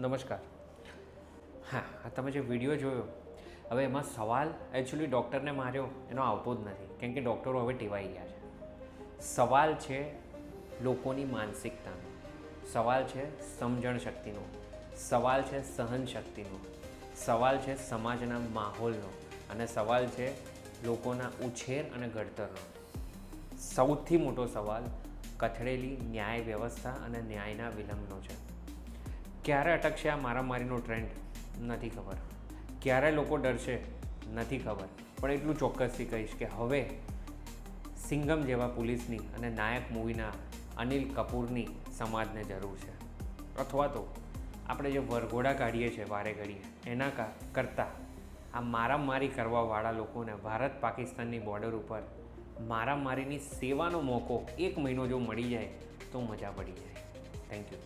નમસ્કાર. હા, આ તમે જે વીડિયો જોયો, હવે એમાં સવાલ એકચ્યુઅલી ડૉક્ટરને માર્યો, એનો આવતો જ નથી. કેમ કે ડૉક્ટરો હવે ટેવાઈ ગયા છે. સવાલ છે લોકોની માનસિકતાનો. સવાલ છે સમજણ શક્તિનો. સવાલ છે સહન શક્તિનો. સવાલ છે સમાજના માહોલનો. અને સવાલ છે લોકોના ઉછેર અને ઘડતરનો. સૌથી મોટો સવાલ કથળેલી ન્યાય વ્યવસ્થા અને ન્યાયના વિલંબનો છે. ક્યારે અટકશે આ મારામારીનો ટ્રેન્ડ નથી ખબર. ક્યારે લોકો ડરશે? નથી ખબર. પણ એટલું ચોક્કસથી કહીશ કે હવે સિંગમ જેવા પોલીસની અને નાયક મૂવીના અનિલ કપૂરની સમાજને જરૂર છે. અથવા તો આપણે જે વરઘોડા કાઢીએ છીએ વારે ઘડીએ, એના કરતાં આ મારામારી કરવાવાળા લોકોને ભારત પાકિસ્તાનની બોર્ડર ઉપર મારામારીની સેવાનો મોકો એક મહિનો જો મળી જાય તો મજા પડી જાય. Thank you